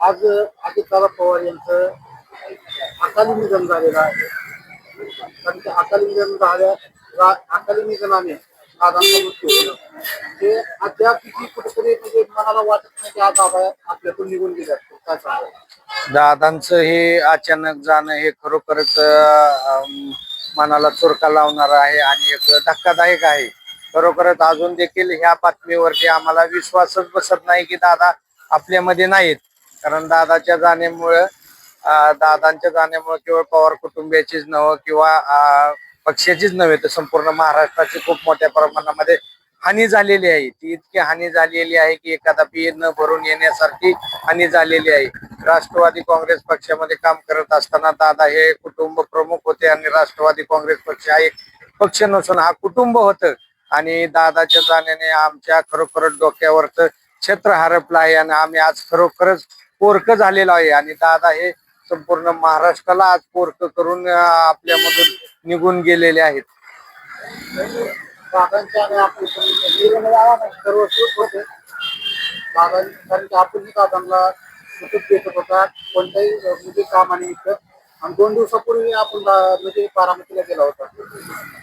आज अजितदादा पवार यांचं अकाली निधन झालेलं आहे. कारण ते अकाली निधन झाल्या अकाली निधनाने दादांचा मृत्यू झाला. ते अद्याप किती कुठेतरी म्हणजे मनाला वाटत नाही की आज दादा आपल्यातून निघून गेले काय सांगाल? दादांचं हे अचानक जाणं हे खरोखरच मनाला चुरका लावणार आहे आणि एक धक्कादायक आहे. खरोखरच अजून देखील ह्या बातमीवरती आम्हाला विश्वासच बसत नाही की दादा आपल्यामध्ये नाहीत. कारण दादाच्या जाण्यामुळं दादांच्या जाण्यामुळे केवळ पवार कुटुंबियाचीच नव्हे किंवा पक्षाचीच नव्हे तर संपूर्ण महाराष्ट्राची खूप मोठ्या प्रमाणामध्ये हानी झालेली आहे. ती इतकी हानी झालेली आहे की एखादा पी न भरून येण्यासारखी हानी झालेली आहे. राष्ट्रवादी काँग्रेस पक्षामध्ये काम करत असताना दादा हे कुटुंब प्रमुख होते आणि राष्ट्रवादी काँग्रेस पक्ष हा एक पक्ष नसून हा कुटुंब होतं. आणि दादाच्या जाण्याने आमच्या खरोखरच डोक्यावरचं छत्र हरपलं आहे आणि आम्ही आज खरोखरच पोरक झालेलो आहे. आणि दादा हे संपूर्ण महाराष्ट्राला आज पोरक करून आपल्यामधून निघून गेलेले आहेत. कोणत्याही म्हणजे कामानिमित्त आणि दोन दिवसापूर्वी आपण म्हणजे बारामतीला गेला होता.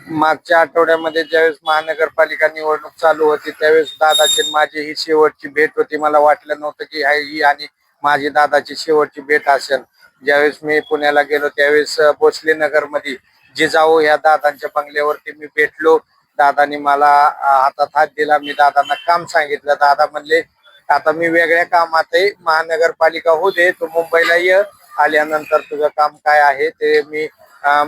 मागच्या आठवड्यामध्ये ज्यावेळेस महानगरपालिका निवडणूक चालू होती त्यावेळेस दादाची माझी ही शेवटची भेट होती. मला वाटलं नव्हतं की ही आणि माझी दादाची शेवटची भेट असेल. ज्यावेळेस मी पुण्याला गेलो त्यावेळेस भोसले नगरमध्ये जिजाऊ या दादांच्या बंगल्यावरती मी भेटलो. दादानी मला हातात हात दिला. मी दादांना काम सांगितलं. दादा म्हणले आता मी वेगळ्या कामात आहे महानगरपालिका होऊ दे. तू मुंबईला ये. आल्यानंतर तुझं काम काय आहे ते मी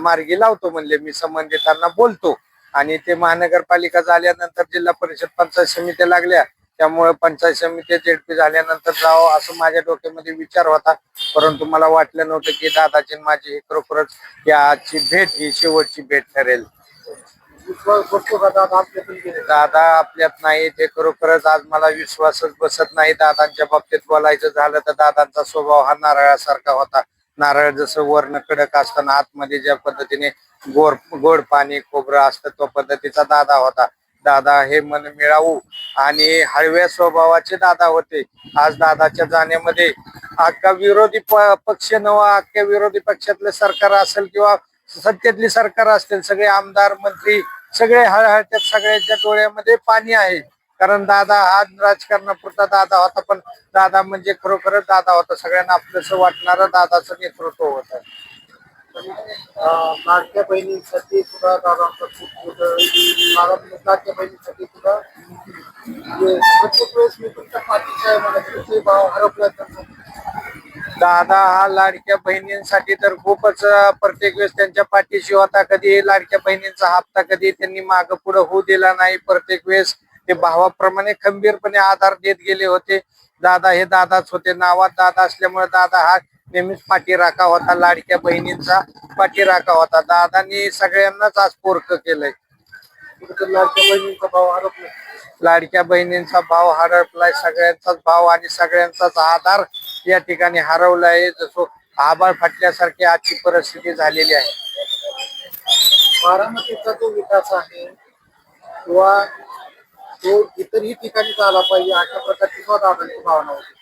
मार्गी लावतो म्हणले. मी संबंधितांना बोलतो. आणि ते महानगरपालिका झाल्यानंतर जिल्हा परिषद पंचायत समित्या लागल्या. त्यामुळे पंचायत समिती झेडपी झाल्यानंतर जावं असं माझ्या डोक्यामध्ये विचार होता. परंतु मला वाटलं नव्हतं की दादाची आणि माझी ही खरोखरच या आजची भेट ही शेवटची भेट ठरेल. दादा आपल्यात नाही ते खरोखरच आज मला विश्वासच बसत नाही. दादांच्या बाबतीत बोलायचं झालं तर दादांचा स्वभाव हा नारळासारखा होता. नारळ जसं वर्ण कडक असताना आतमध्ये ज्या पद्धतीने गोड गोड पाणी खोबरं असतं तो पद्धतीचा दादा होता. दादा हे मन मिळावू आणि हळव्या स्वभावाचे दादा होते. आज दादाच्या जाण्यामध्ये अख्खा विरोधी प- पक्ष नवा अख्ख्या विरोधी पक्षातले सरकार असेल किंवा सत्तेतली सरकार असतील सगळे आमदार मंत्री सगळे हळहळत्यात सगळ्यांच्या डोळ्यामध्ये पाणी आहे. कारण दादा हा राजकारणापुरता दादा होता पण दादा म्हणजे खरोखरच दादा होता. सगळ्यांना आपलंस वाटणारं दादाचं नेतृत्व होतं. अं, लाडक्या बहिणींसाठी सुद्धा दादांचा खूप मोठं दादा लाडक्या बहिणींसाठी सुद्धा म्हणजे प्रत्येक वेळेस मी तुमच्या पाठीचा आहे मला तुमचे भाव हरपला त्यांचा. दादा हा लाडक्या बहिणींसाठी तर खूपच प्रत्येक वेळेस त्यांच्या पाठीशी होता. कधी लाडक्या बहिणींचा हप्ता कधी त्यांनी माग पुढे होऊ दिला नाही. प्रत्येक वेळेस ते भावाप्रमाणे खंबीरपणे आधार देत गेले होते. दादा हे दादाच होते. नावात दादा असल्यामुळे दादा हा नेहमीच पाठीराखा होता. लाडक्या बहिणींचा पाठीराखा होता. दादांनी सगळ्यांनाच आज पोरक केलंय. लाडक्या बहिणींचा भाव हरपला लाडक्या बहिणींचा भाव हरपलाय. सगळ्यांचाच भाव आणि सगळ्यांचाच आधार या ठिकाणी हरवलाय. जसं आभाळ फाटल्यासारखी आजची परिस्थिती झालेली आहे. बारामतीचा जो विकास आहे किंवा तो इतरही ठिकाणी झाला पाहिजे. अशा प्रकारची सुद्धा भावना होती.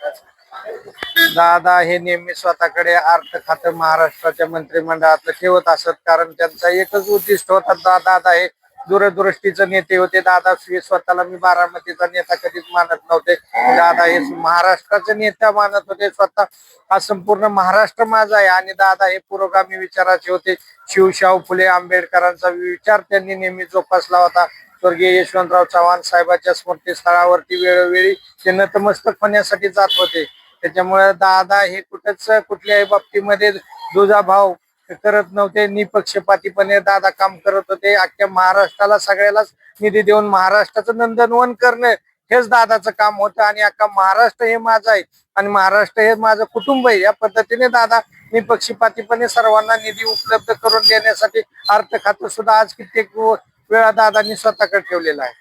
दादा हे नेहमी स्वतःकडे अर्थ खातं महाराष्ट्राच्या मंत्रिमंडळात ठेवत असत. कारण त्यांचा एकच उद्दिष्ट होता दा- दादा हे दूरदृष्टीचे नेते होते. दादा श्री स्वतःला मी बारामतीचा नेता कधीच मानत नव्हते. दादा हे महाराष्ट्राचे नेता मानत होते. स्वतः हा संपूर्ण महाराष्ट्र माझा आहे आणि दादा हे पुरोगामी विचाराचे होते. शिवशाहू फुले आंबेडकरांचा विचार त्यांनी नेहमी जोपासला होता. स्वर्गीय यशवंतराव चव्हाण साहेबाच्या स्मृतीस्थळावरती वेळोवेळी ते नतमस्तक होण्यासाठी जात होते. त्याच्यामुळे दादा हे कुठंच कुठल्याही बाबतीमध्ये दुजाभाव करत नव्हते. निपक्षपातीपणे दादा काम करत होते. अख्ख्या महाराष्ट्राला सगळ्यालाच निधी देऊन महाराष्ट्राचं नंदनवन करणं हेच दादाचं काम होतं. आणि अख्खा महाराष्ट्र हे माझं आहे. आणि महाराष्ट्र हे माझं कुटुंब आहे. या पद्धतीने दादा निपक्षपातीपणे सर्वांना निधी उपलब्ध करून देण्यासाठी अर्थ खातं सुद्धा आज कित्येक वेळा दादांनी स्वतःकडे ठेवलेलं आहे.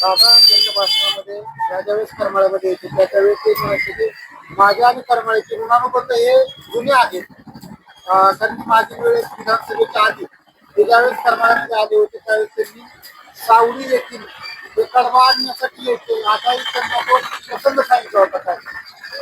त्यांच्या भाषणामध्ये ज्या ज्यावेळेस करमाळ्यामध्ये येते त्या त्यावेळेस ते माझ्या आणि करमाळ्याचे ऋणानुबंध हे जुने आहेत. कारण की माझी वेळेस विधानसभेच्या आधी ते ज्यावेळेस करमाळ्यामध्ये आले होते त्यावेळेस त्यांनी सावली येथील हे कडवा आणण्यासाठी येते आताही त्यांना तो प्रसंग सांगितला होता काय?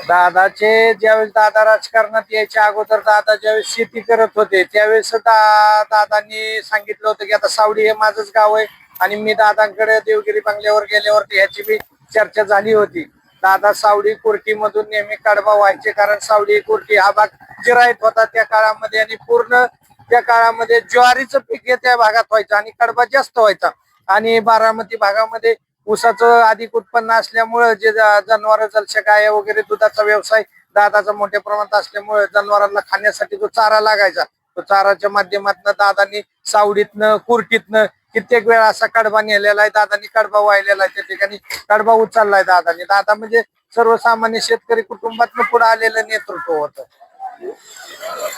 दादाचे ज्यावेळेस दादा राजकारणात यायच्या अगोदर दादा ज्यावेळेस शेती करत होते त्यावेळेस दा- दादांनी सांगितलं होतं की आता सावडी हे माझंच गाव आहे आणि मी दादांकडे देवगिरी बंगल्यावर गेल्यावरती ह्याची बी चर्चा झाली होती. दादा सावडी कुर्टी मधून नेहमी कडबा व्हायचे कारण सावडी कुर्टी हा भाग जिरायत होता त्या काळामध्ये आणि पूर्ण त्या काळामध्ये ज्वारीचं पीक त्या भागात व्हायचं आणि कडबा जास्त व्हायचा. आणि बारामती भागामध्ये ऊसाचं अधिक उत्पन्न असल्यामुळं जे जनावर जलशा गाय वगैरे दुधाचा व्यवसाय दादाचा मोठ्या प्रमाणात असल्यामुळे जनावरांना खाण्यासाठी जो चारा लागायचा. तो चाराच्या माध्यमातून दादानी सावडीतनं कुर्टीतनं कित्येक वेळा असा कडबा नेलेला आहे दादांनी कडबा वाहिलेला आहे त्या ठिकाणी. कडबा उचललाय दादांनी. दादा म्हणजे सर्वसामान्य शेतकरी कुटुंबातनं पुढे आलेलं नेतृत्व होतं.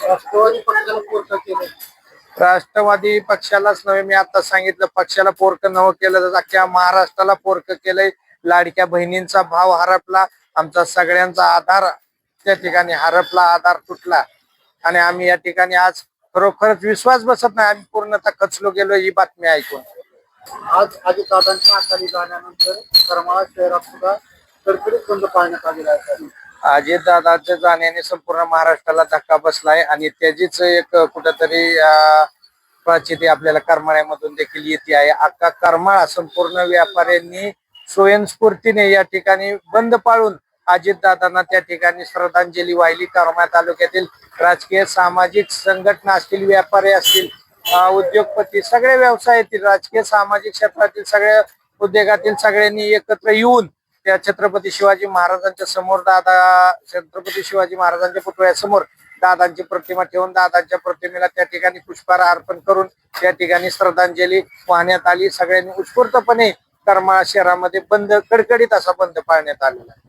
राष्ट्रवादी पक्षाला पोरकं केलं राष्ट्रवादी पक्षालाच नव्हे मी आता सांगितलं पक्षाला पोरकं नवं केलं तर अख्ख्या महाराष्ट्राला पोरकं केलंय. लाडक्या बहिणींचा भाव हरपला आमचा सगळ्यांचा आधार त्या ठिकाणी हरपला आधार तुटला. आणि आम्ही या ठिकाणी आज खरोखरच विश्वास बसत नाही. आम्ही पूर्णतः खचलो गेलो ही बातमी ऐकून. आज अजित दादांच्या अकाली जाण्यानंतर करमाळा शहरात सुद्धा कडकडीत बंद पाळण्यात आलेला आहे अजित दादाच्या जाण्याने संपूर्ण महाराष्ट्राला धक्का बसलाय आणि त्याचीच एक कुठंतरी प्रचिती आपल्याला करमाळ्यामधून देखील येते आहे. अख्खा करमाळा संपूर्ण व्यापाऱ्यांनी स्वयंस्फूर्तीने या ठिकाणी बंद पाळून अजित दादांना त्या ठिकाणी श्रद्धांजली वाहिली. करमाळा तालुक्यातील राजकीय सामाजिक संघटना असतील व्यापारी असतील उद्योगपती सगळे व्यवसायातील राजकीय सामाजिक क्षेत्रातील सगळ्या उद्योगातील सगळ्यांनी एकत्र येऊन त्या छत्रपती शिवाजी महाराजांच्या समोर दादा छत्रपती शिवाजी महाराजांच्या पुतळ्यासमोर दादांची प्रतिमा ठेवून दादांच्या प्रतिमेला त्या ठिकाणी पुष्पहार अर्पण करून त्या ठिकाणी श्रद्धांजली वाहण्यात आली. सगळ्यांनी उत्स्फूर्तपणे करमाळा शहरामध्ये बंद कडकडीत असा बंद पाळण्यात आलेला आहे.